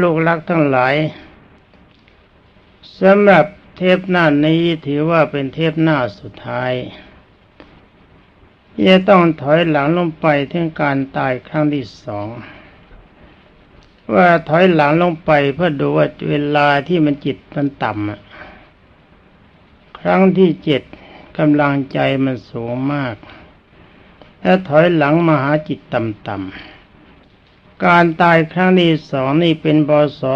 ลูกรักทั้งหลายสำหรับเทปหน้านี้ถือว่าเป็นเทปหน้าสุดท้ายจะต้องถอยหลังลงไปถึงการตายครั้งที่สอง ว่าถอยหลังลงไปเพื่อดูว่าเวลาที่มันจิตมันต่ำครั้งที่เจ็ดกำลังใจมันสูงมาก และถอยหลังมาหาจิตต่ำๆ การตายครั้งที่สองนี่เป็นบศ2497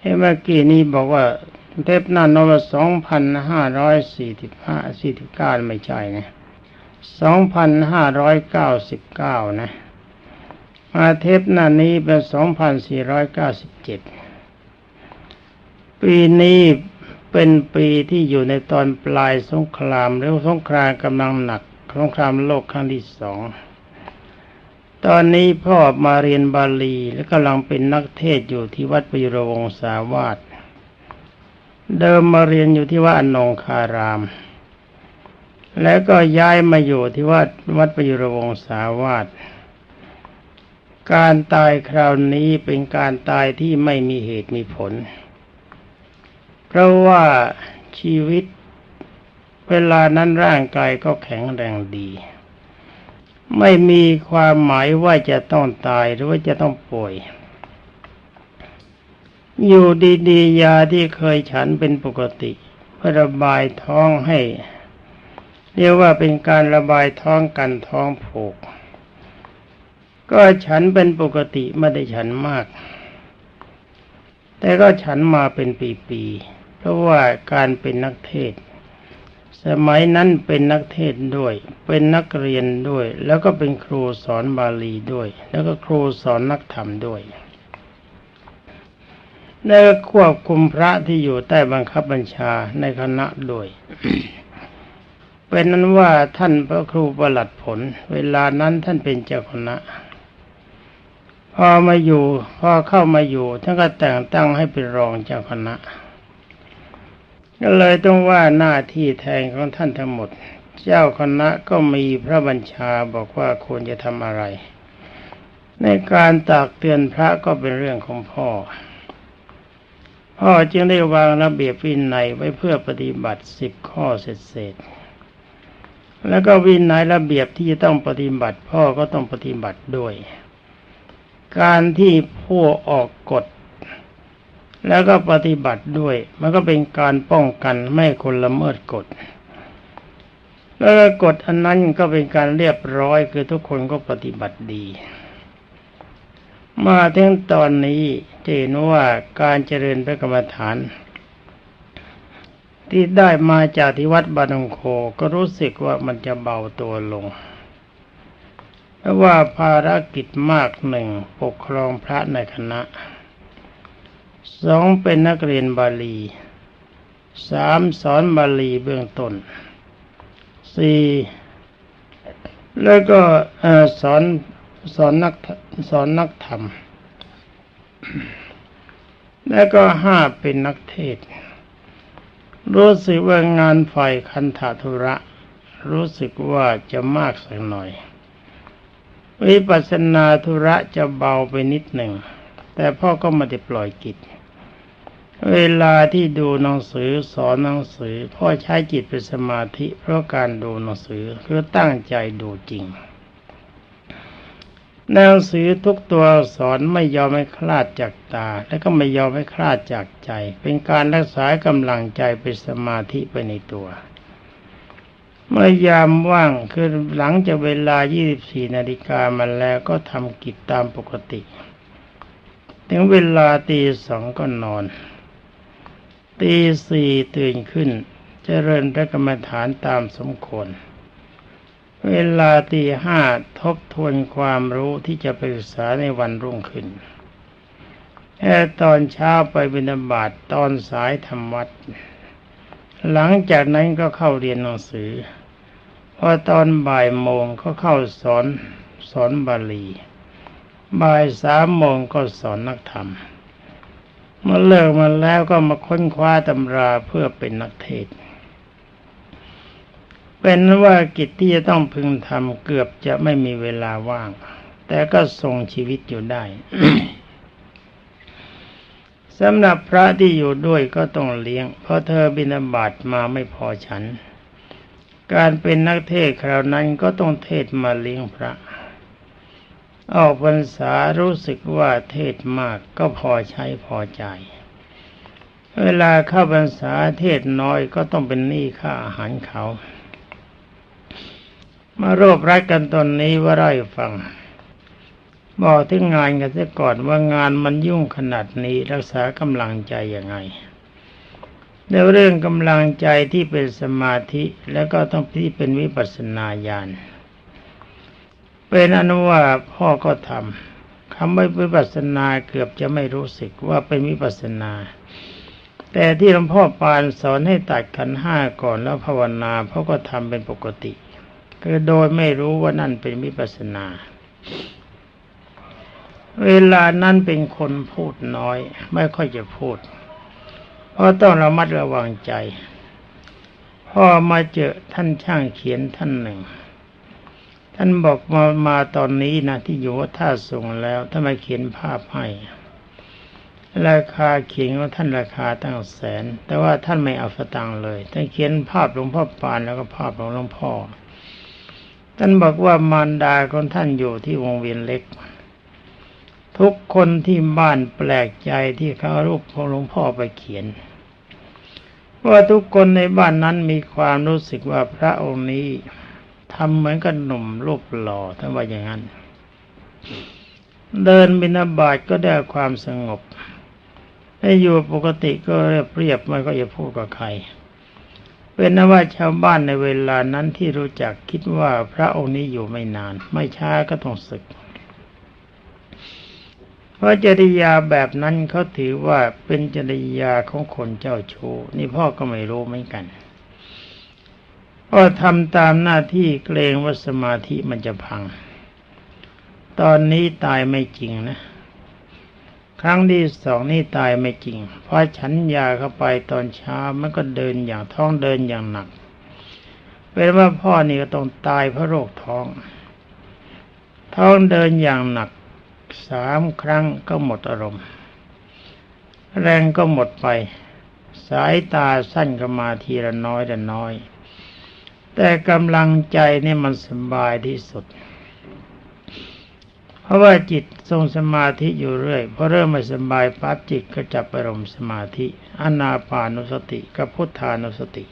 เฮ้เมื่อกี้นี้บอกว่าเทปหน้านวสองพันห้าร้อยสี่สิบห้าสี่สิบเก้าไม่ใช่นะสองพันห้าร้อยเก้าสิบเก้านะมาเทปหน้านี้เป็นสองพันสี่ร้อยเก้าสิบเจ็ดปีนี้เป็นปีที่อยู่ในตอนปลายสงครามหรือสงครามกำลังหนัก งครามโลกครั้งที่สองตอนนี้พ่อมาเรียนบาลีและกำลังเป็นนักเทศอยู่ที่วัดปิรวงศาวาสเดิมมาเรียนอยู่ที่วัดอนงคาราม แล้วก็ย้ายมาอยู่ที่วัดวัดปยุรวงศาวาสการตายคราวนี้เป็นการตายที่ไม่มีเหตุมีผล เพราะว่าชีวิต เวลานั้นร่างกายก็แข็งแรงดี ไม่มีความหมายว่าจะต้องตายหรือว่าจะต้องป่วย อยู่ดีๆยาที่เคยฉันเป็นปกติเพื่อระบายท้องให้ เรียกว่าเป็นการระบายท้องกันท้องผูก ก็ฉันเป็นปกติไม่ได้ฉันมาก แต่ก็ฉันมาเป็นปีๆเพราะว่าการเป็นนักเทศ สมัยนั้นเป็นนักเทศด้วย เป็นนักเรียนด้วย แล้วก็เป็นครูสอนบาลีด้วย แล้วก็ครูสอนนักธรรมด้วยและควบคุมพระที่อยู่ใต้บังคับบัญชาในคณะโดยเป็นนั้นว่าท่านพระครูประหลัดผล เวลานั้นท่านเป็นเจ้าคณะ พอมาอยู่ พอเข้ามาอยู่ท่านก็แต่งตั้งให้เป็นรองเจ้าคณะ ก็เลยต้องว่าหน้าที่แทนของท่านทั้งหมด เจ้าคณะก็มีพระบัญชาบอกว่าควรจะทำอะไร ในการตากเตือนพระก็เป็นเรื่องของพ่อ พ่อจึงได้วางระเบียบวินัยไว้เพื่อปฏิบัติสิบข้อเสร็จแล้วก็วินัยระเบียบที่จะต้องปฏิบัติ พ่อก็ต้องปฏิบัติด้วย การที่ผู้ออกกฎ แล้วก็ปฏิบัติด้วย มันก็เป็นการป้องกันไม่คนละเมิดกฎ แล้วก็กฎอันนั้นก็เป็นการเรียบร้อยคือทุกคนก็ปฏิบัติดี มาถึงตอนนี้จะเห็นว่าการเจริญพระกรรมฐาน ที่ได้มาจากที่วัดบานงโคก็รู้สึกว่ามันจะเบาตัวลงเพราะว่าภารกิจมากหนึ่งปกครองพระในคณะ สองเป็นนักเรียนบาลีสามสอนบาลีเบื้องต้นสี่แล้วก็สอนสอนนักสอนนักธรรม แล้วก็ห้าเป็นนักเทศ รู้สึกว่างานฝ่ายคันธาธุระ รู้สึกว่าจะมากสักหน่อย วิปัสสนาธุระจะเบาไปนิดหนึ่ง แต่พ่อก็ไม่ได้ปล่อยกิจเวลาที่ดูหนังสือสอนหนังสือ พ่อใช้จิตเป็นสมาธิ เพราะการดูหนังสือคือตั้งใจดูจริงหนังสือทุกตัวสอนไม่ยอมให้คลาดจากตา และก็ไม่ยอมให้คลาดจากใจ เป็นการรักษากำลังใจเป็นสมาธิไปในตัว เมื่อยามว่างคือหลังจากเวลา 24 นาฬิกามาแล้วก็ทำกิจตามปกติ ถึงเวลาตีสองก็นอน ตีสี่ตื่นขึ้นจเจริญพระกรรมฐานตามสมควร เวลาตีห้าทบทวนความรู้ที่จะไปศึกษาในวันรุ่งขึ้นแค่ตอนเช้าไปบิณฑบาตตอนสายทำวัด หลังจากนั้นก็เข้าเรียนหนังสือ พอตอนบ่ายโมงก็เข้าสอนสอนบาลี บ่ายสามโมงก็สอนนักธรรม เมื่อเลิกมาแล้วก็มาค้นคว้าตำราเพื่อเป็นนักเทศ เป็นว่ากิจที่จะต้องพึงทำเกือบจะไม่มีเวลาว่าง แต่ก็ทรงชีวิตอยู่ได้สำหรับพระที่อยู่ด้วยก็ต้องเลี้ยง เพราะเธอบินาบาตมาไม่พอฉัน การเป็นนักเทศคราวนั้นก็ต้องเทศมาเลี้ยงพระ ออกพรรษารู้สึกว่าเทศมากก็พอใช้พอใจ เวลาเข้าพรรษาเทศน้อยก็ต้องเป็นหนี้ค่าอาหารเขา มารวบรัดกันตอนนี้ว่าไรฟัง บอกถึงงานกันเสียก่อนว่างานมันยุ่งขนาดนี้รักษากำลังใจยังไงในเรื่องกำลังใจที่เป็นสมาธิแล้วก็ต้องที่เป็นวิปัสสนาญาณ เป็นอนุว่าพ่อก็ทำคำว่าวิปัสสนาเกือบจะไม่รู้สึกว่าเป็นวิปัสสนา แต่ที่หลวงพ่อปานสอนให้ตัดขันห้าก่อนแล้วภาวนาพ่อก็ทำเป็นปกติ คือโดยไม่รู้ว่านั่นเป็นวิปัสสนา เวลานั้นเป็นคนพูดน้อย ไม่ค่อยจะพูด เพราะต้องระมัดระวังใจพ่อมาเจอท่านช่างเขียนท่านหนึ่ง ท่านบอกมามาตอนนี้นะที่อยู่ว่าท่าส่งแล้วท่านมาเขียนภาพให้ราคาเขียนของท่านราคาตั้งแสน แต่ว่าท่านไม่เอาสตังค์เลยท่านเขียนภาพหลวงพ่อปานแล้วก็ภาพของหลวงพ่อ ท่านบอกว่ามารดาของท่านอยู่ที่วงเวียนเล็ก ทุกคนที่บ้านแปลกใจที่เขารูปของหลวงพ่อไปเขียนว่าทุกคนในบ้านนั้นมีความรู้สึกว่าพระองค์นี้ ทำเหมือนกับหนุ่มรูปหล่อท่านว่าอย่างนั้น เดินบินาบาตก็ได้ความสงบถ้อยู่ปกติก็เรียบเรียบไม่ก็จะพูดกับใคร เป็นนว่าชาวบ้านในเวลานั้นที่รู้จักคิดว่าพระองค์นี้อยู่ไม่นาน ไม่ช้าก็ต้องศึก เพราะจริยาแบบนั้นเขาถือว่าเป็นจริยาของคนเจ้าชู้นี่พ่อก็ไม่รู้เหมือนกัน ก็ทำตามหน้าที่เกรงว่าสมาธิมันจะพัง ตอนนี้ตายไม่จริงนะ ครั้งที่สองนี่ตายไม่จริง เพราะฉันยาเข้าไปตอนเช้ามันก็เดินอย่างท้องเดินอย่างหนักเป็นว่าพ่อนี่ก็ต้องตายเพราะโรคท้อง ท้องเดินอย่างหนักสามครั้งก็หมดอารมณ์ แรงก็หมดไป สายตาสั้นก็มาทีละน้อยละน้อย แต่กำลังใจนี่มันสบายที่สุด เพราะว่าจิตทรงสมาธิอยู่เรื่อยพอเริ่มไม่สบายปั๊บจิตก็จับอารมณ์สมาธิอนาปานุสติกับพุทธานุสติ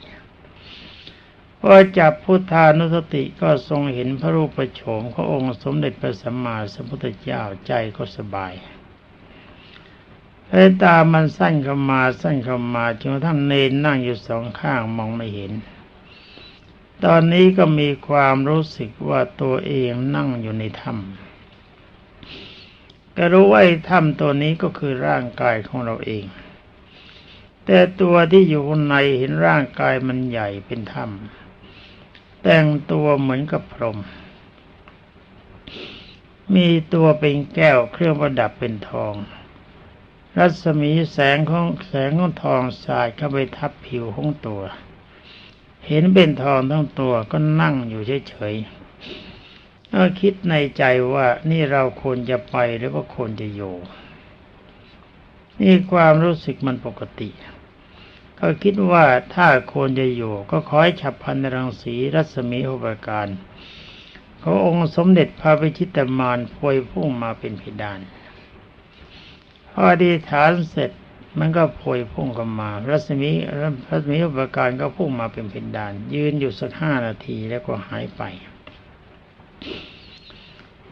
พอจับพุทธานุสติก็ทรงเห็นพระรูปโฉมขององค์สมเด็จพระสัมมาสัมพุทธเจ้าใจก็สบายสายตามันสั้นเข้ามาสั้นเข้ามาจนกระทั่งเนนนั่งอยู่สองข้างมองไม่เห็น ตอนนี้ก็มีความรู้สึกว่าตัวเองนั่งอยู่ในถ้ำก็รู้ว่าถ้ำตัวนี้ก็คือร่างกายของเราเอง แต่ตัวที่อยู่ข้างในเห็นร่างกายมันใหญ่เป็นถ้ำแต่งตัวเหมือนกับพรหมมีตัวเป็นแก้วเครื่องประดับเป็นทอง รัศมีแสงของแสงของทองสาดเข้าไปทับผิวของตัว เห็นเป็นทองทั้งตัวก็นั่งอยู่เฉยๆก็คิดในใจว่านี่เราควรจะไปหรือว่าควรจะอยู่ นี่ความรู้สึกมันปกติ ก็คิดว่าถ้าควรจะอยู่ ก็ขอให้ฉับพันรังสีรัศมีอุปการเขาองค์สมเด็จพระพิชิตมารพวยพุ่งมาเป็นพิดานพอดีฐานเสร็จ มันก็พวยพุ่งเข้ามา รัศมีรัศมีอุปการก็พุ่งมาเป็นเพดาน ยืนอยู่สักห้านาทีแล้วก็หายไป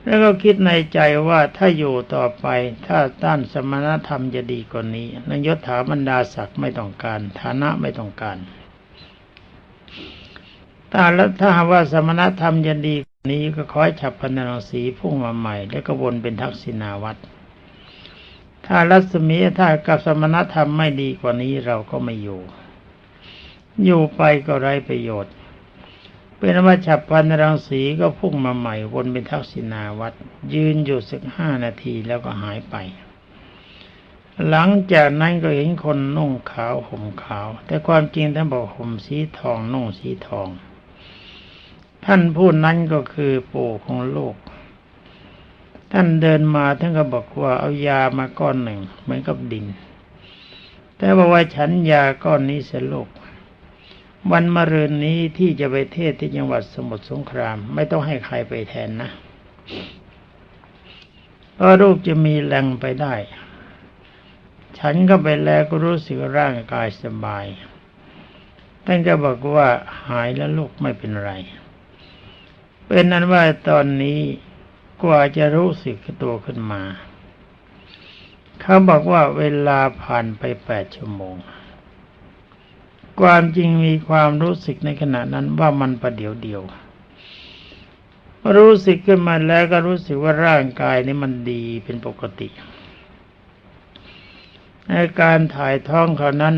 แล้วก็คิดในใจว่าถ้าอยู่ต่อไปถ้าต้านสมณธรรมจะดีกว่านี้นยศถาบรรดาศักดิ์ไม่ต้องการ ฐานะไม่ต้องการถ้าแล้วถ้าว่าสมณธรรมจะดีกว่านี้ก็ขอให้ฉับพันรังสีพุ่งมาใหม่ แล้วก็วนเป็นทักษิณาวัตร ถ้ารัศมีถ้ากับสมณธรรมไม่ดีกว่านี้เราก็ไม่อยู่ อยู่ไปก็ไร้ประโยชน์ เป็นว่าฉับพันรังสีก็พุ่งมาใหม่วนเป็นทักษิณาวัดยืนอยู่สักห้านาทีแล้วก็หายไป หลังจากนั้นก็เห็นคนนุ่งขาวห่มขาว แต่ความจริงท่านบอกห่มสีทองนุ่งสีทอง ท่านผู้นั้นก็คือปู่ของโลก ท่านเดินมาท่านก็บอกว่าเอายามาก้อนหนึ่งเหมือนกับดิน แต่บอกว่าฉันยาก้อนนี้เสียลูกวันมะรืนนี้ที่จะไปเทศที่จังหวัดสมุทรสงคราม ไม่ต้องให้ใครไปแทนนะเพราะลูกจะมีแรงไปได้ ฉันก็ไปแล้วก็รู้สึกร่างกายสบายท่านก็บอกว่าหายแล้วลูกไม่เป็นไร เป็นนั้นว่าตอนนี้ กว่าจะรู้สึกตัวขึ้นมา เขาบอกว่าเวลาผ่านไปแปดชั่วโมง ความจริงมีความรู้สึกในขณะนั้นว่ามันประเดี๋ยวเดียว รู้สึกขึ้นมาแล้วก็รู้สึกว่าร่างกายนี้มันดีเป็นปกติในการถ่ายท้องเขานั้น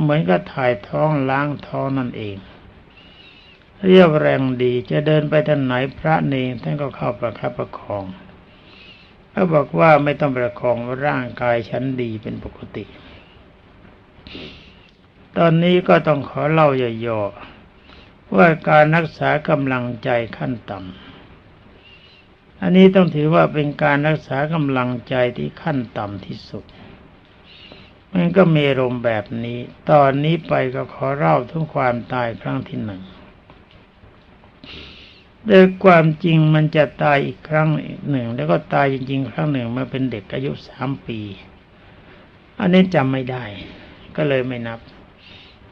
เหมือนกับถ่ายท้องล้างท้องนั่นเอง เรียบแรงดีจะเดินไปทางไหนพระเนรท่านก็เข้าประคับประคองเขาบอกว่าไม่ต้องประคองร่างกายฉันดีเป็นปกติ ตอนนี้ก็ต้องขอเล่าย่อๆว่าการรักษากำลังใจขั้นต่ำอันนี้ต้องถือว่าเป็นการรักษากำลังใจที่ขั้นต่ำที่สุดมันก็มีอารมแบบนี้ ตอนนี้ไปก็ขอเล่าถึงความตายครั้งที่หนึ่ง โดยความจริงมันจะตายอีกครั้งหนึ่ง แล้วก็ตายจริงๆ ครั้งหนึ่งมื่อเป็นเด็กอายุสามปี อันนี้จำไม่ได้ ก็เลยไม่นับ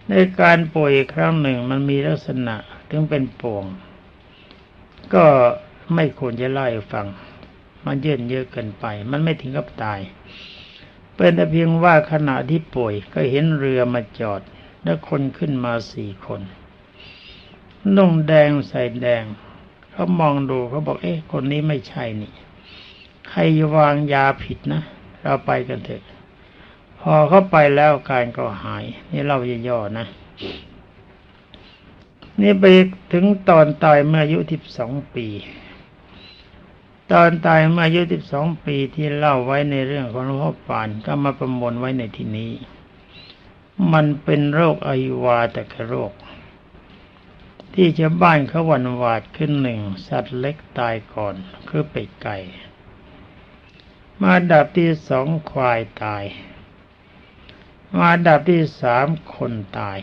ในการป่วยครั้งหนึ่งมันมีลักษณะถึงเป็นป่วง ก็ไม่ควรจะเล่าให้ฟัง มันเยื่นเยอะเกินไป มันไม่ถึงกับตาย เป็นแต่เพียงว่าขณะที่ป่วยก็เห็นเรือมาจอด แล้วคนขึ้นมาสี่คนนุ่งแดงใส่แดง เขามองดูเขาบอก เอ๊ะ คนนี้ไม่ใช่นี่ ใครวางยาผิดนะ เราไปกันเถอะ พอเขาไปแล้วการก็หาย นี่เราย่อๆนะ นี่ไปถึงตอนตายเมื่ออายุสิบสองปี ตอนตายเมื่ออายุสิบสองปีที่เล่าไว้ในเรื่องของหลวงพ่อปานก็มาประมวลไว้ในที่นี้ มันเป็นโรคอหิวาตกโรค ที่ชาวบ้านเขาหวั่นหวาดขึ้นหนึ่งสัตว์เล็กตายก่อนคือเป็ดไก่ มาดับที่สองควายตาย มาดับที่สามคนตาย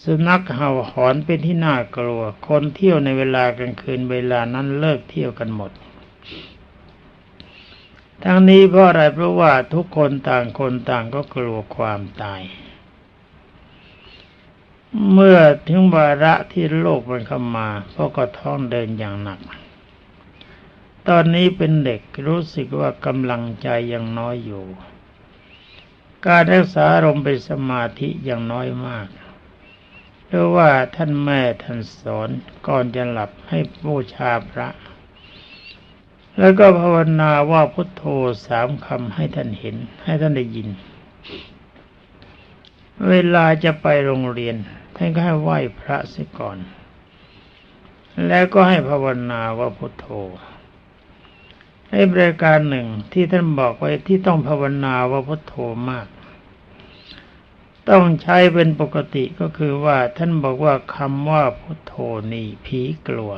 สุนัขเห่าหอนเป็นที่น่ากลัว คนเที่ยวในเวลากลางคืนเวลานั้นเลิกเที่ยวกันหมด ทั้งนี้เพราะอะไรเพราะว่าทุกคนต่างคนต่างก็กลัวความตาย เมื่อถึงวาระที่โลกมันเข้ามาพ่อก็ท้องเดินอย่างหนัก ตอนนี้เป็นเด็กรู้สึกว่ากำลังใจยังน้อยอยู่ การรักษาอารมเป็นสมาธิยังน้อยมากเพราะว่าท่านแม่ท่านสอนก่อนจะหลับให้บูชาพระ แล้วก็ภาวนาว่าพุทโธสามคำให้ท่านเห็นให้ท่านได้ยิน เวลาจะไปโรงเรียนท่านก็ให้ไหว้พระเสียก่อน แล้วก็ให้ภาวนาว่าพุทโธให้บริการหนึ่งที่ท่านบอกไว้ที่ต้องภาวนาว่าพุทโธมาก ต้องใช้เป็นปกติก็คือว่าท่านบอกว่าคำว่าพุทโธนี่ผีกลัว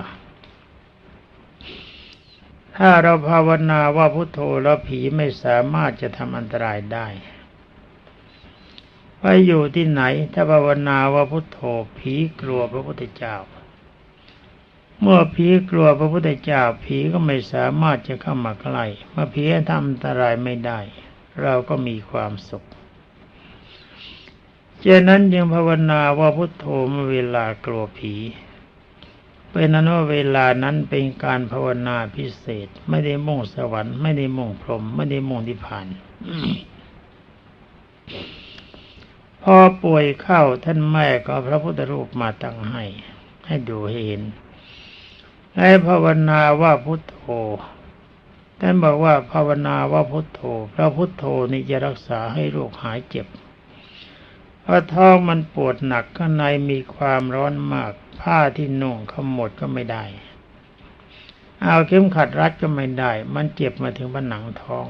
ถ้าเราภาวนาว่าพุทโธแล้วผีไม่สามารถจะทำอันตรายได้ อยู่ที่ไหน ถ้าภาวนาว่าพุทโธผีกลัวพระพุทธเจ้า เมื่อผีกลัวพระพุทธเจ้า ผีก็ไม่สามารถจะเข้ามาใกล้เมื่อผีทำอันตรายไม่ได้ เราก็มีความสุขฉะนั้นยังภาวนาว่าพุทโธเมื่อเวลากลัวผีเป็นนั้นว่าเวลานั้นเป็นการภาวนาพิเศษ ไม่ได้มุ่งสวรรค์ไม่ได้มุ่งพรหมไม่ได้มุ่งนิพพาน พอป่วยเข้าท่านแม่ก็พระพุทธรูปมาตั้งให้ ให้ดูให้เห็น ให้ภาวนาว่าพุทโธท่านบอกว่าภาวนาว่าพุทโธ พระพุทโธนี่จะรักษาให้โรคหายเจ็บพราะท้องมันปวดหนักข้างในมีความร้อนมาก ผ้าที่นุ่งขมดก็ไม่ได้ เอาเข็มขัดรัดก็ไม่ได้ มันเจ็บมาถึงผนังท้อง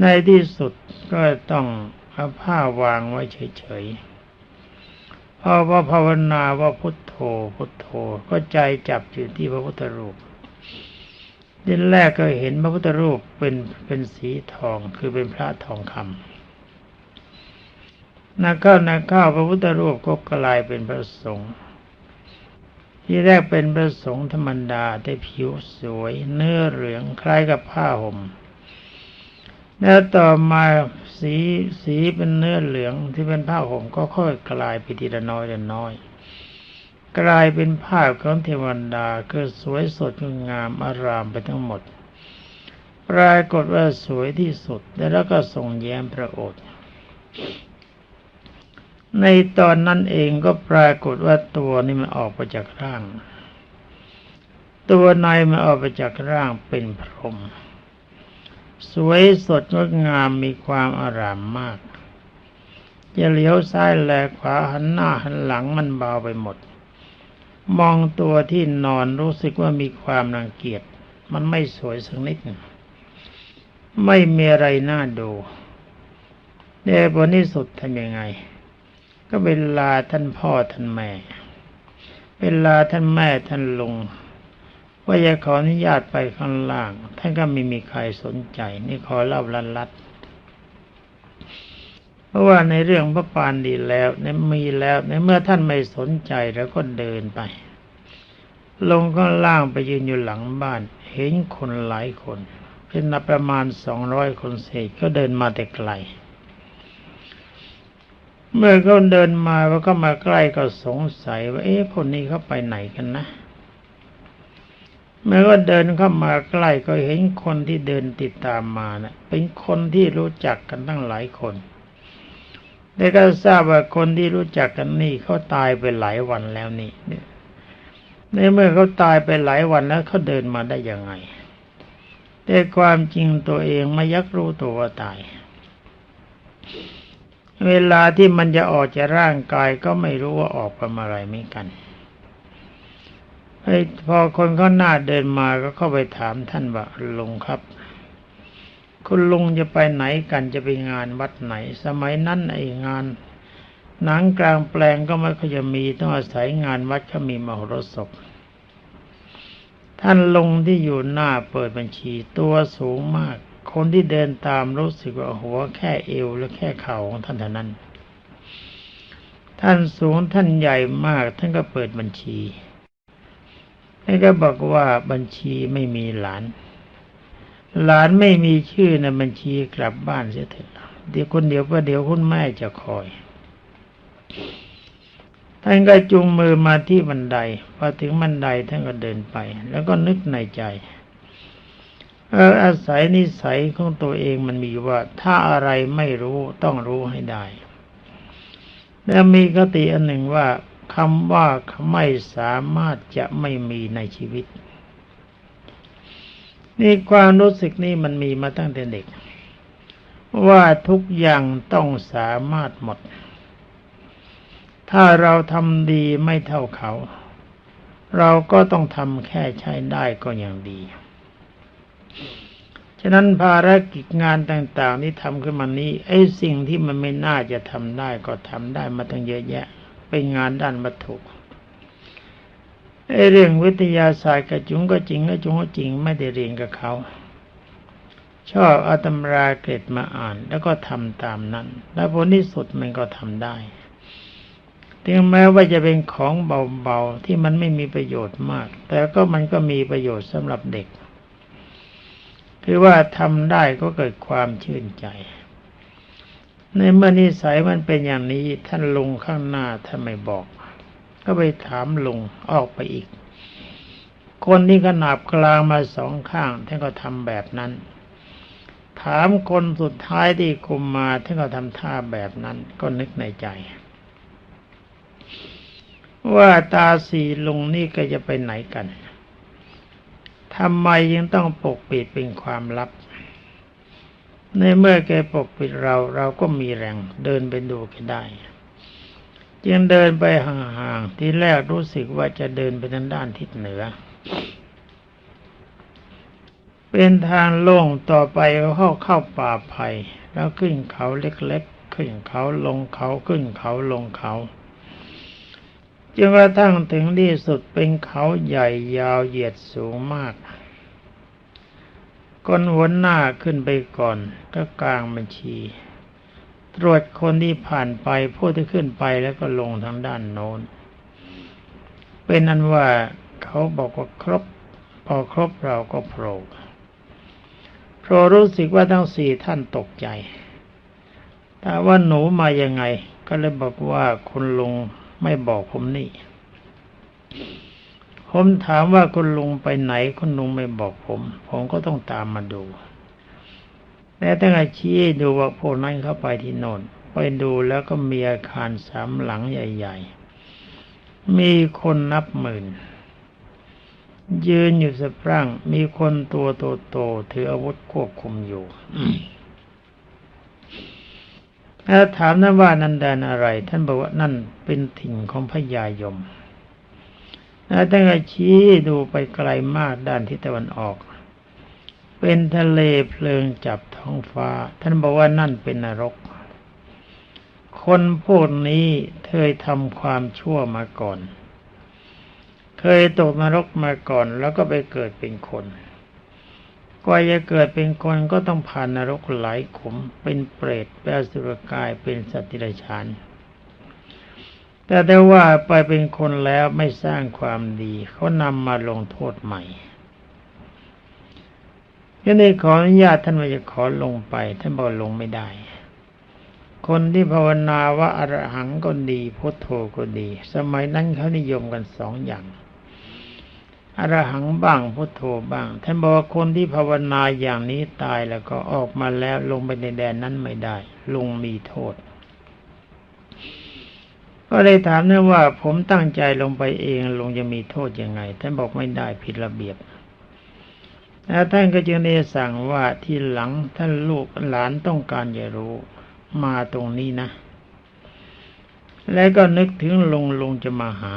ในที่สุดก็ต้อง เอาผ้าวางไว้เฉยๆพอว่าภาวนาว่าพุทโธพุทโธก็ใจจับอยู่ที่พระพุทธรูปทีแรกก็เห็นพระพุทธรูปเป็นเป็นสีทองคือเป็นพระทองคำนักเข้านักเข้าพระพุทธรูปก็กลายเป็นพระสงฆ์ที่แรกเป็นพระสงฆ์ธรรมดาแต่ผิวสวย เนื้อเหลืองคล้ายกับผ้าห่ม แล้วต่อมาสีสีเป็นเนื้อเหลืองที่เป็นผ้าห่มก็ค่อยกลายไปทีละน้อยละน้อย กลายเป็นภาพของเทวันดาคือสวยสดงามอารามไปทั้งหมด ปรากฏว่าสวยที่สุดแล้วก็ทรงแย้มพระโอษฐ์ในตอนนั้นเองก็ปรากฏว่าตัวนี่มันออกไปจากร่าง ตัวในมันออกไปจากร่างเป็นพรหม สวยสดงดงามมีความอารามมากจะเลี้ยวซ้ายแลขวาหันหน้าหันหลังมันเบาไปหมด มองตัวที่นอนรู้สึกว่ามีความรังเกียจมันไม่สวยสักนิด ไม่มีอะไรน่าดูเดบนที่สุดทำยังไง ก็เวลาท่านพ่อท่านแม่ เวลาท่านแม่ท่านลุง ว่าจะขออนุญาตไปข้างล่าง ท่านก็ไม่มีใครสนใจ นี่ขอเล่าลันลัดเพราะว่าในเรื่องพระปานดีแล้วในมีแล้วในเมื่อท่านไม่สนใจแล้วก็เดินไป ลงข้างล่างไปยืนอยู่หลังบ้าน เห็นคนหลายคนเป็นนับประมาณสองร้อยคนเศษก็เดินมาแต่ไกล เมื่อเขาเดินมาว่าก็มาใกล้ก็สงสัยว่า เอ๊ะคนนี้เขาไปไหนกันนะ เมื่อก็เดินเข้ามาใกล้ก็เห็นคนที่เดินติดตามมานะเป็นคนที่รู้จักกันตั้งหลายคนได้ก็ทราบว่าคนที่รู้จักกันนี่เขาตายไปหลายวันแล้วนี่ในเมื่อเขาตายไปหลายวันแล้วเขาเดินมาได้ยังไง แต่ความจริงตัวเองไม่ยักรู้ตัวว่าตาย เวลาที่มันจะออกจากร่างกายก็ไม่รู้ว่าออกไปมาอะไรไม่กัน พอคนเขาหน้าเดินมาก็เข้าไปถามท่านว่าลุงครับ คุณลุงจะไปไหนกันจะไปงานวัดไหน สมัยนั้นไอ้งานหนังกลางแปลงก็ไม่ค่อยจะมีต้องอาศัยงานวัดก็มีมหรสพท่านลงที่อยู่หน้าเปิดบัญชีตัวสูงมาก คนที่เดินตามรู้สึกว่าหัวแค่เอวและแค่เข่าของท่านเท่านั้น ท่านสูงท่านใหญ่มาก ท่านก็เปิดบัญชี แล้วก็บอกว่าบัญชีไม่มีหลาน หลานไม่มีชื่อในบัญชีกลับบ้านเสียเถอะเดี๋ยวคนเดียวก็เดี๋ยวคุณแม่จะคอยท่านก็จุงมือมาที่บันไดพอถึงบันไดท่านก็เดินไป แล้วก็นึกในใจ เอออาศัยนิสัยของตัวเองมันมีว่า ถ้าอะไรไม่รู้ต้องรู้ให้ได้ แล้วมีกติอันหนึ่งว่า คำว่าไม่สามารถจะไม่มีในชีวิต นี่ความรู้สึกนี้มันมีมาตั้งแต่เด็ก ว่าทุกอย่างต้องสามารถหมด ถ้าเราทำดีไม่เท่าเขา เราก็ต้องทำแค่ใช้ได้ก็อย่างดี ฉะนั้นภารกิจงานต่าง ๆ ที่ทำขึ้นมานี้ไอ้สิ่งที่มันไม่น่าจะทำได้ก็ทำได้มาตั้งเยอะแยะ เป็นงานด้านวัตถุไอ้เรื่องวิทยาศาสตร์กระจุงก็จริงกระจุงก็จริงไม่ได้เรียนกับเขา ชอบเอาตำราเกรดมาอ่าน แล้วก็ทำตามนั้น แล้วผลที่สุดมันก็ทำได้ถึงแม้ว่าจะเป็นของเบาๆที่มันไม่มีประโยชน์มาก แต่ก็มันก็มีประโยชน์สำหรับเด็ก คือว่าทำได้ก็เกิดความชื่นใจ ในเมื่อนิสัยมันเป็นอย่างนี้ท่านลุงข้างหน้าท่านไม่บอก ก็ไปถามลุงออกไปอีก คนที่ขนาบกลางมาสองข้างท่านก็ทำแบบนั้น ถามคนสุดท้ายที่คุมมาท่านก็ทำท่าแบบนั้นก็นึกในใจ ว่าตาสีลุงนี่ก็จะไปไหนกันทำไมยังต้องปกปิดเป็นความลับ ในเมื่อแกปกปิดเราเราก็มีแรงเดินไปดูแกได้ จึงเดินไปห่างๆ ที่แรกรู้สึกว่าจะเดินไปทางด้านทิศเหนือ เป็นทางโล่งต่อไปเข้าเข้าป่าไผ่แล้วขึ้นเขาเล็กๆ ขึ้นเขาลงเขาขึ้นเขาลงเขาจนกระทั่งถึงที่สุดเป็นเขาใหญ่ยาวเหยียดสูงมาก คนหัวหน้าขึ้นไปก่อน ก็กลางบัญชี ตรวจคนที่ผ่านไปผู้ที่ขึ้นไปแล้วก็ลงทางด้านโน้น เป็นนั้นว่าเขาบอกว่าครบ พอครบเราก็โผล่โผล่รู้สึกว่าทั้งสี่ท่านตกใจแต่ว่าหนูมายังไง ก็เลยบอกว่าคุณลุงไม่บอกผมนี่ ผมถามว่าคุณลุงไปไหนคุณลุงไม่บอกผม ผมก็ต้องตามมาดูแต่ตั้งแต่ชี้ดูว่าพวกนั้นเข้าไปที่โน่นไปดูแล้วก็มีอาคารสามหลังใหญ่ ๆ มีคนนับหมื่น ยืนอยู่สะพรั่ง มีคนตัวโตๆถืออาวุธควบคุมอยู่ถ้าถามนั้นว่านันแดนอะไร ท่านบอกว่านั่นเป็นถิ่นของพญายม แล้วท่านก็ชี้ดูไปไกลมากด้านทิศตะวันออก เป็นทะเลเพลิงจับท้องฟ้า ท่านบอกว่านั่นเป็นนรก คนพวกนี้เคยทำความชั่วมาก่อน เคยตกนรกมาก่อน แล้วก็ไปเกิดเป็นคนกว่าจะเกิดเป็นคนก็ต้องผ่านนรกหลายขุม เป็นเปรตเป็นสุรกายเป็นสัตว์ดิรัจฉาน แต่ได้ว่าไปเป็นคนแล้วไม่สร้างความดีเขานำมาลงโทษใหม่ก็ได้ขออนุญาตท่านว่าจะขอลงไป ท่านบอกลงไม่ได้ คนที่ภาวนาว่าอรหังก็ดีพุทโธก็ดี สมัยนั้นเขานิยมกันสองอย่างอรหังบ้างพุทโธบ้าง ท่านบอกว่าคนที่ภาวนาอย่างนี้ตายแล้วก็ออกมาแล้วลงไปในแดนนั้นไม่ได้ ลงมีโทษ ก็เลยถามนะว่า ผมตั้งใจลงไปเองลงจะมีโทษยังไง ท่านบอกไม่ได้ผิดระเบียบแล้วท่านก็จึงได้สั่งว่าที่หลังท่านลูกหลานต้องการจะรู้มาตรงนี้นะ แล้วก็นึกถึงลุงลุงจะมาหา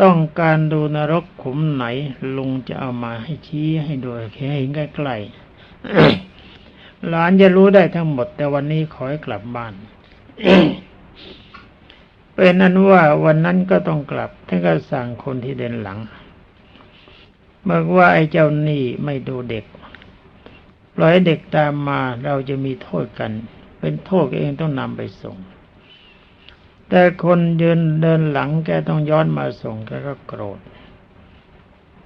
ต้องการดูนรกขุมไหนลุงจะเอามาให้ชี้ให้ดูแค่เห็นใกล้ๆหลานจะรู้ได้ทั้งหมด แต่วันนี้ขอให้กลับบ้าน เป็นนั้นว่าวันนั้นก็ต้องกลับท่านก็สั่งคนที่เดินหลังบอกว่าไอ้เจ้านี่ไม่ดูเด็กปล่อยเด็กตามมาเราจะมีโทษกัน เป็นโทษเองต้องนำไปส่ง แต่คนยืนเดินหลังแกต้องย้อนมาส่งแกก็โกรธ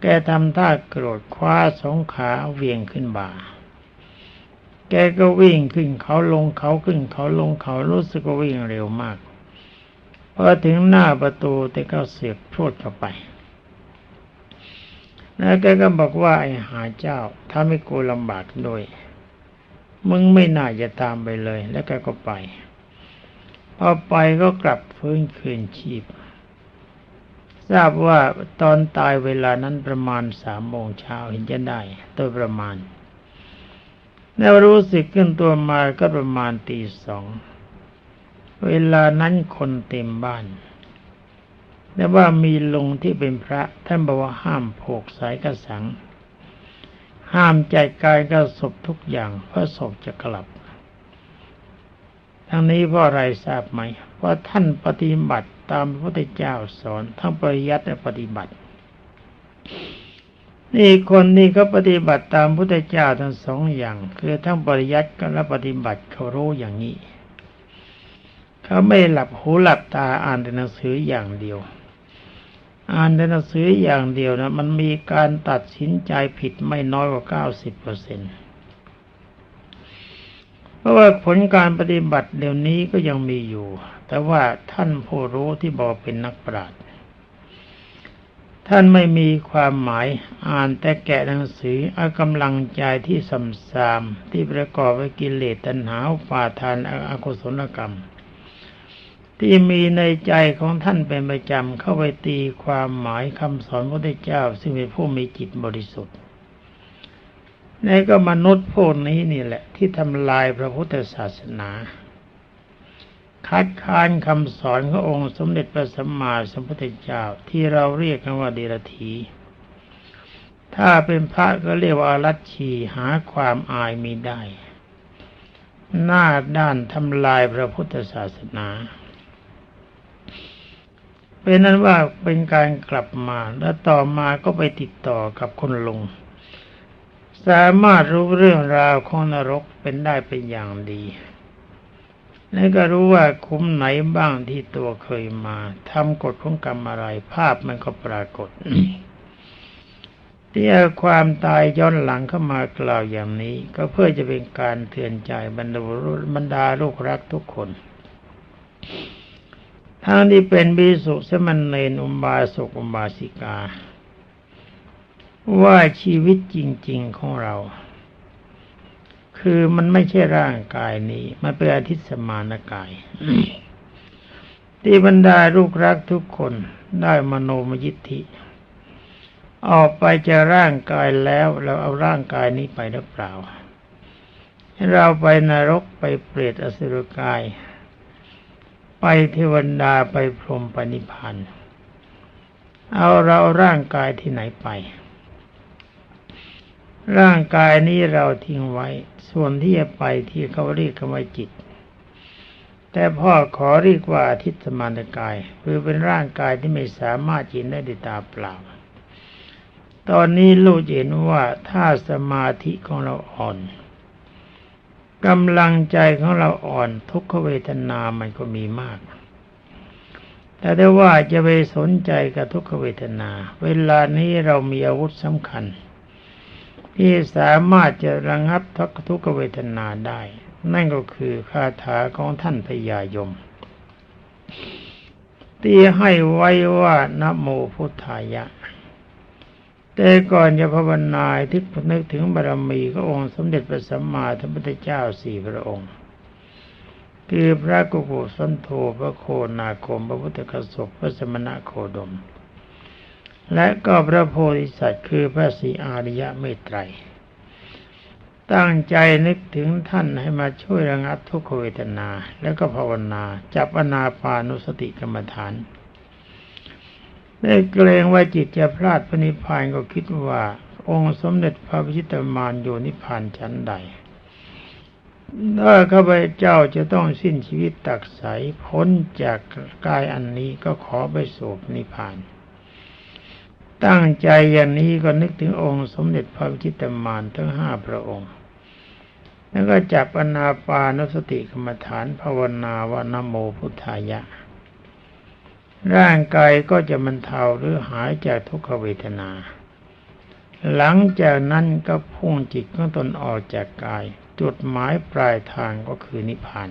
แกทำท่าโกรธคว้าสองขาเวียงขึ้นบ่า แกก็วิ่งขึ้นเขาลงเขาขึ้นเขาลงเขารู้สึกว่าวิ่งเร็วมาก พอถึงหน้าประตูแต่ก็เสียบพรวดเข้าไป แล้วแกก็บอกว่าไอ้หาเจ้าถ้าไม่กูลำบากด้วยมึงไม่น่าจะตามไปเลย แล้วแกก็ไป พอไปก็กลับฟื้นคืนชีพ ทราบว่าตอนตายเวลานั้นประมาณสามโมงเช้าเห็นจะได้โดยประมาณ แล้วรู้สึกขึ้นตัวมาก็ประมาณตีสอง เวลานั้นคนเต็มบ้านแต่ว่ามีลุงที่เป็นพระท่านบอกว่าห้ามโผกสายกระสัง ห้ามใจกายกับศพทุกอย่างเพราะศพจะกลับ ทั้งนี้เพราะอะไรทราบไหมว่าท่านปฏิบัติตามพระพุทธเจ้าสอนทั้งปริยัติและปฏิบัติ นี่คนนี้เขาปฏิบัติตามพระพุทธเจ้าทั้งสองอย่าง คือทั้งปริยัติกับและปฏิบัติเขารู้อย่างนี้ เขาไม่หลับหูหลับตาอ่านแต่หนังสืออย่างเดียว อ่านแต่หนังสืออย่างเดียวนะมันมีการตัดสินใจผิดไม่น้อยกว่าเก้าสิบเปอร์เซ็นต์เพราะว่าผลการปฏิบัติเดี๋ยวนี้ก็ยังมีอยู่ แต่ว่าท่านผู้รู้ที่บอกเป็นนักปราชญ์ท่านไม่มีความหมายอ่านแต่แกะหนังสืออากำลังใจที่สัมสามที่ประกอบไปกิเลสตัณหาฝ่าทานอกุศลกรรม ที่มีในใจของท่านเป็นประจำเข้าไปตีความหมายคำสอนพระพุทธเจ้า ซึ่งเป็นผู้มีจิตบริสุทธิ์นี่ก็มนุษย์พวกนี้นี่แหละ ที่ทำลายพระพุทธศาสนา คัดค้านคำสอนขององค์สมเด็จพระสัมมาสัมพุทธเจ้าที่เราเรียกกันว่าเดรธีถ้าเป็นพระก็เรียกว่าอารัชชีหาความอายมีได้ หน้าด้านทำลายพระพุทธศาสนา เป็นนั้นว่าเป็นการกลับมาแล้วต่อมาก็ไปติดต่อกับคนลง สามารถรู้เรื่องราวของนรกเป็นได้เป็นอย่างดีและก็รู้ว่าคุ้มไหนบ้างที่ตัวเคยมาทำกฎของกรรมอะไร ภาพมันก็ปรากฏที่เอาความตายย้อนหลังเข้ามากล่าวอย่างนี้ ก็เพื่อจะเป็นการเตือนใจบรรดาบรรดาลูกรักทุกคน ทั้งที่เป็นบิสุสมณเณรอุบาสกอุบาสิกา ว่าชีวิตจริง ๆของเรา คือมันไม่ใช่ร่างกายนี้ มันเป็นอาทิตย์สมานกาย ที่บรรดาลูกรักทุกคนได้มโนมยิทธิ ออกไปจากร่างกายแล้วเราเอาร่างกายนี้ไปหรือเปล่า เราไปนรกไปเปรตอสุรกาย ไปเทวดาไปพรหมปณิพันธ์เอาเราร่างกายที่ไหนไป ร่างกายนี้เราทิ้งไว้ ส่วนที่จะไปที่เขาเรียกว่าจิต แต่พ่อขอเรียกว่าทิศมานกาย คือเป็นร่างกายที่ไม่สามารถจินได้ด้วยตาเปล่า ตอนนี้ลูกเห็นว่าถ้าสมาธิของเราอ่อน กำลังใจของเราอ่อนทุกขเวทนามันก็มีมาก แต่ได้ว่าจะไปสนใจกับทุกขเวทนา เวลานี้เรามีอาวุธสำคัญ ที่สามารถจะระงับทุกทุกขเวทนาได้ นั่นก็คือคาถาของท่านพญายม ที่ให้ไว้ว่านะโมพุทธายะ แต่ก่อนจะภาวนาที่นึกถึงบารมีขององค์สมเด็จพระสัมมาสัมพุทธเจ้าสี่พระองค์ คือพระกุกุสันโธพระโคนาคม พระพุทธกสบพระสมณะโคดม และก็พระโพธิสัตว์คือพระศรีอาริยะเมตไตร ตั้งใจนึกถึงท่านให้มาช่วยระงับทุกขเวทนา แล้วก็ภาวนา จับอนาปานุสติกรรมฐาน ได้เกรงว่าจิตจะพลาดพระนิพพานก็คิดว่า องค์สมเด็จพระพิชิตมารอยู่นิพพานชั้นใดถ้าข้าพเจ้าจะต้องสิ้นชีวิตตักใสพ้นจากกายอันนี้ก็ขอไปสู่นิพพาน ตั้งใจอย่างนี้ก็นึกถึงองค์สมเด็จพระพิชิตมารทั้งห้าพระองค์ แล้วก็จับอนาปานสติกรรมฐานภาวนาวานโมพุทธายะ ร่างกายก็จะมันเทาหรือหายจากทุกขเวทนา หลังจากนั้นก็พุ่งจิตของตนออกจากกาย จุดหมายปลายทางก็คือนิพพาน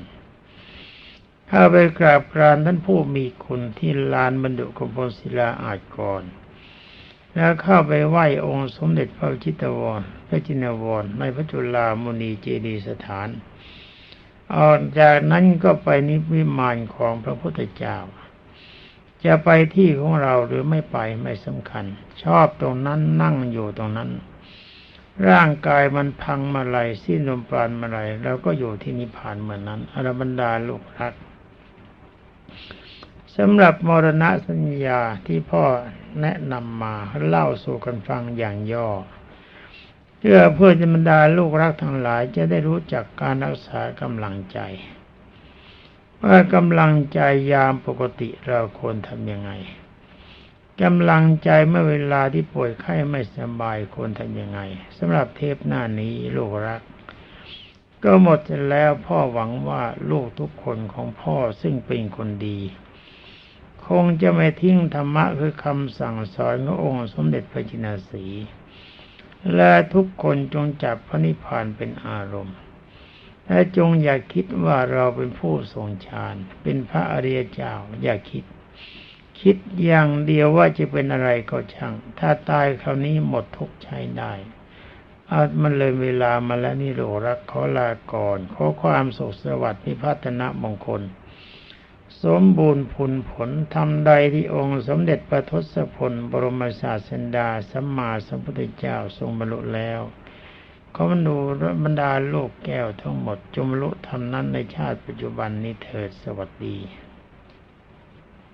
เข้าไปกราบกรานท่านผู้มีคุณที่ลานบรรดุกมพลศิลาอาจก่อนแล้วเข้าไปไหว้องค์สมเด็จพระจิตวรพระจินวรในพระจุลามุนีเจดีสถาน ออกจากนั้นก็ไปนิพพิมานของพระพุทธเจ้า จะไปที่ของเราหรือไม่ไปไม่สำคัญ ชอบตรงนั้นนั่งอยู่ตรงนั้น ร่างกายมันพังมาไหลสิ้นลมปราณมาไหลเราก็อยู่ที่นิพพานเหมือนนั้นอรบรรดาลูกรักสำหรับมรณะสัญญาที่พ่อแนะนำมาเล่าสู่กันฟังอย่างย่อเพื่อเพื่อจะบรรดาลูกรักทั้งหลายจะได้รู้จักการรักษากำลังใจ ว่ากำลังใจยามปกติเราควรทำยังไงกำลังใจเมื่อเวลาที่ป่วยไข้ไม่สบายควรทำยังไงสำหรับเทปหน้านี้ลูกรัก ก็หมดแล้วพ่อหวังว่าลูกทุกคนของพ่อซึ่งเป็นคนดี คงจะไม่ทิ้งธรรมะคือคำสั่งสอนขององค์สมเด็จพระจินาสี และทุกคนจงจับพระนิพพานเป็นอารมณ์ และจงอย่าคิดว่าเราเป็นผู้ทรงฌาน เป็นพระอริยเจ้า อย่าคิด คิดอย่างเดียวว่าจะเป็นอะไรก็ช่าง ถ้าตายคราวนี้หมดทุกใช้ได้อามันเลยเวลามาแล้วนี่โลรักขอลาก่อน ขอความสุขสวัสดิ์พิพัฒนมงคล สมบูรณ์ผลผลทำใดที่องค์สมเด็จพระทศพล บรมศาสดาสัมมาสัมพุทธเจ้าทรงบรรลุแล้ว ขาบรรดูบรรดาโลกแก้วทั้งหมดจมลุทำนั้นในชาติปัจจุบันนี้เถิดสวัสดี